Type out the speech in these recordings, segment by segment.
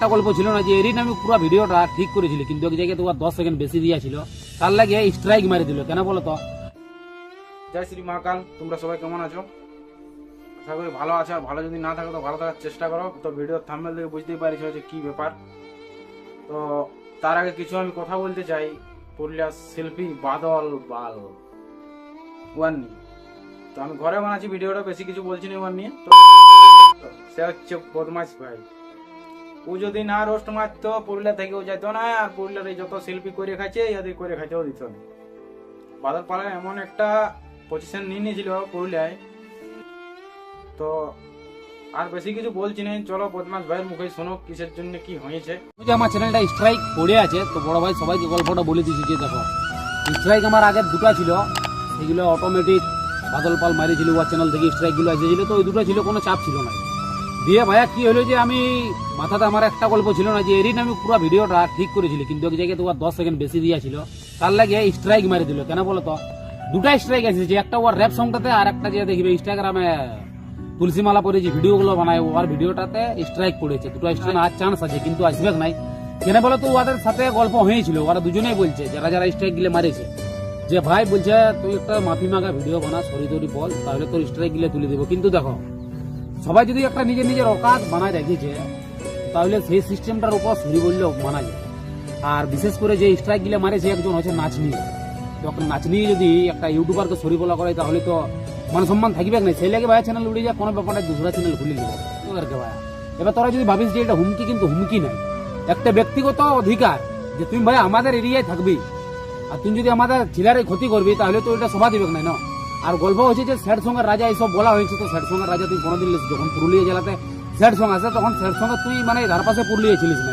একটা গল্প ছিল না যে এরই নামে পুরো ভিডিওটা ঠিক করেছিল, কিন্তু এক জায়গায় তোমার দশ সেকেন্ড বেশি দিয়েছিল। তার লাগে স্ট্রাইক মারি দিল, কেন বলো তো? জয় শ্রী মহাকাল, তোমরা সবাই কেমন আছো? আশা করি ভালো আছো, আর ভালো যদি না থাকো, তো ভালো থাকার চেষ্টা করো। তো ভিডিওর থাম্বেল থেকে বুঝতেই পারিস যে কি ব্যাপার। তো তার আগে কিছু আমি কথা বলতে চাই। পুরুলিয়ার শিল্পী বাদল বাল ওয়ান নিয়ে তো আমি ঘরে বানাচ্ছি ভিডিওটা বেশি কিছু বলছি না ওয়ান নিয়ে তো সে হচ্ছে বদমাস ভাই। ও যদি না রোস্ট মারতো, পুরুলিয়া থেকে ও যেত না, আর পুরুলিয়ার এই যত শিল্পী করে খাচ্ছে ইয়াদের করে খাচ্ছে ও দিত না। বাদল এমন একটা পজিশন নিয়ে নিয়েছিল পুরুলিয়ায়। তো আর বেশি কিছু বলছি না চলো বদমাস ভাইয়ের মুখে শোনো কিসের জন্য কি হয়েছে। যে আমার চ্যানেলটা স্ট্রাইক পড়ে আছে, তো বড় ভাই সবাইকে গল্পটা বলে দিয়েছি যে দেখো স্ট্রাইক আমার আগের দুটো ছিল, সেগুলো অটোমেটিক বাদল পাল মারিয়েছিল ওয়ার চ্যানেল থেকে স্ট্রাইকগুলো এসেছিল, তো ওই দুটো ছিল, কোনো চাপ ছিল না। দিয়ে ভাইয়া কি হলো যে আমি মাথাতে আমার একটা গল্প ছিল না যে এরই আমি পুরো ভিডিওটা ঠিক করেছিলি কিন্তু এক জায়গায় তোমার দশ সেকেন্ড বেশি দিয়েছিল তার লাগে স্ট্রাইক মারি দিল কেন বলো তো? দুটা স্ট্রাইক এসেছে একটা ওর র্যাপ সংটাতে আর একটা যে দেখবে ইনস্টাগ্রামে তুলসীমালা পরে যে ভিডিওগুলো বানায় ওর ভিডিওটাতে স্ট্রাইক পড়েছে দুটো স্ট্রাইক আর চান্স আছে কিন্তু আসবে নাই। কেন বলো তো ওদের সাথে গল্প হয়েছিল ওরা দুজনেই বলছে যারা যারা স্ট্রাইক গিলে মারেছে যে ভাই বলছে তুই একটা মাফি মাগা ভিডিও বানা সরি তরি বল তাহলে তোর স্ট্রাইক গিলে তুলে দেবো। কিন্তু দেখো সবাই যদি একটা নিজের নিজের অকাত বানায় রেখেছে তাহলে সেই সিস্টেমটার উপর সরি বললেও মানা যায়। আর বিশেষ করে যে স্ট্রাইক গিলে মারে সে একজন হচ্ছে নাচনি তখন নাচনি যদি একটা ইউটিউবারকে সরি বলা করে, তাহলে তো মান সম্মান থাকবে না? সেই লাগে ভাইয়া চ্যানেল উড়ে যায়, কোনো ব্যাপারে দুসরা চ্যানেল খুলে দিব। তোদেরকে ভাইয়া? এবার তোরা যদি ভাবিস যে এটা হুমকি, কিন্তু হুমকি নাই। একটা ব্যক্তিগত অধিকার যে, তুমি ভাই আমাদের এরিয়ায় থাকবি। আর তুমি যদি আমাদের ছেলের ক্ষতি করবি, তাহলে তো এটা সভা দিবে না না? আর গল্প হচ্ছে যে স্যাড সঙ্গের রাজা এইসব বলা হয়েছে, তো স্যাড সঙ্গের রাজা তুই কোনোদিন যখন পুরুলিয়া জেলাতে স্যাড সঙ্গ আছে, তখন স্যাড সঙ্গে তুই মানে ধার পাশে পুরুলিয়া ছিলিস না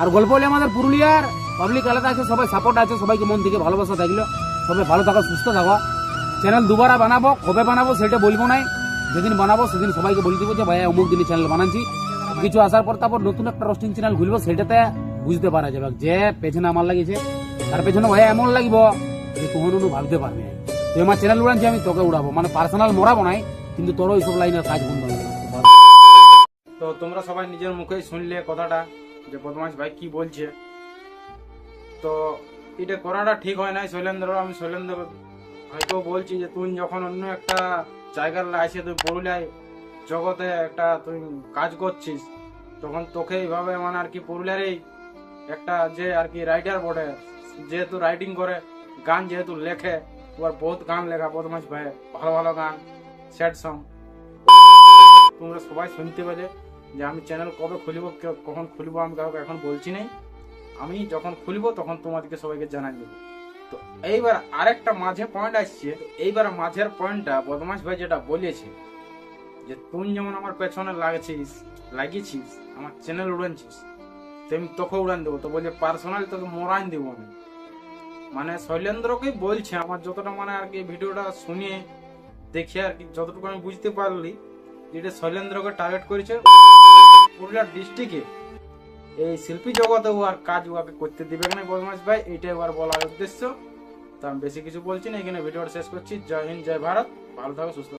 আর গল্প হলে আমাদের পুরুলিয়ার পাবলিক আলাদা আছে, সবাই সাপোর্ট আছে, সবাইকে মন থেকে ভালোবাসা থাকল। সবাই ভালো থাকো, সুস্থ থাকো। চ্যানেল দুবারা বানাবো, কবে বানাবো সেটা বলব নাই। যেদিন বানাবো সেদিন সবাইকে বলে দিব যে, ভাইয়া, অমুক দিনে চ্যানেল বানাচ্ছি। কিছু আসার পর তারপর নতুন একটা রোস্টিং চ্যানেল খুলবো, সেটাতে বুঝতে পারা যাবে যে পেছনে আমার লাগিয়েছে। তার পেছনে ভাইয়া এমন লাগব যে অনু ভাবতে পারবে। তুই আমার চ্যানেল উড়ানছি আমি তোকে উড়াবো। মানে পার্সোনাল মরাবো নাই, কিন্তু তোরও এইসব লাইনের কাজ বন্ধ হয়ে তো তোমরা সবাই নিজের মুখেই শুনলে কথাটা, যে বদমাস ভাই কি বলছে। তো এটা করাটা ঠিক হয় নাই, শৈলেন্দ্র। আমি শৈলেন্দ্র হয়তো বলছি যে, তুই যখন অন্য একটা জায়গার লাইসে তুই পুরুলিয়ায় জগতে একটা তুই কাজ করছিস, তখন তোকে এইভাবে মানে আর কি পুরুলিয়ারই একটা যে আর কি রাইটার বটে যেহেতু রাইটিং করে, গান যেহেতু লেখে ওর বহুত গান লেখা বদমাস ভাই, ভালো ভালো গান স্যাড সং তোমরা সবাই শুনতে পেলে যে আমি চ্যানেল কবে খুলিব কখন খুলিব, আমি কাউকে এখন বলছি নাই। আমি যখন খুলিব, তখন তোমাদেরকে সবাইকে জানাই দেবো। তো এইবার আরেকটা মাঝে পয়েন্ট আসছে এইবার মাঝের পয়েন্টটা বদমাস ভাই যেটা বলেছে, যে তুই যেমন আমার পেছনে লাগছিস, লাগিয়েছিস, আমার চ্যানেল উড়ানছিস, তেমনি তোকে উড়ান দেবো। তো বলছে পার্সোনালি তোকে মোরাইন দেবো আমি। মানে শৈলেন্দ্রকেই বলছে আমার যতটা মানে আর কি ভিডিওটা শুনে দেখে আর কি, যতটুকু আমি বুঝতে পারলি, যেটা শৈলেন্দ্রকে টার্গেট করেছে পুরুলিয়া ডিস্ট্রিক্টে এই শিল্পী জগতে আর কাজ ওকে করতে দিবে না বদমাস ভাই, এটাই ওর বলার উদ্দেশ্য। তো আমি বেশি কিছু বলছি না, এখানে ভিডিওটা শেষ করছি। জয় হিন্দ, জয় ভারত। ভালো থাকো, সুস্থ।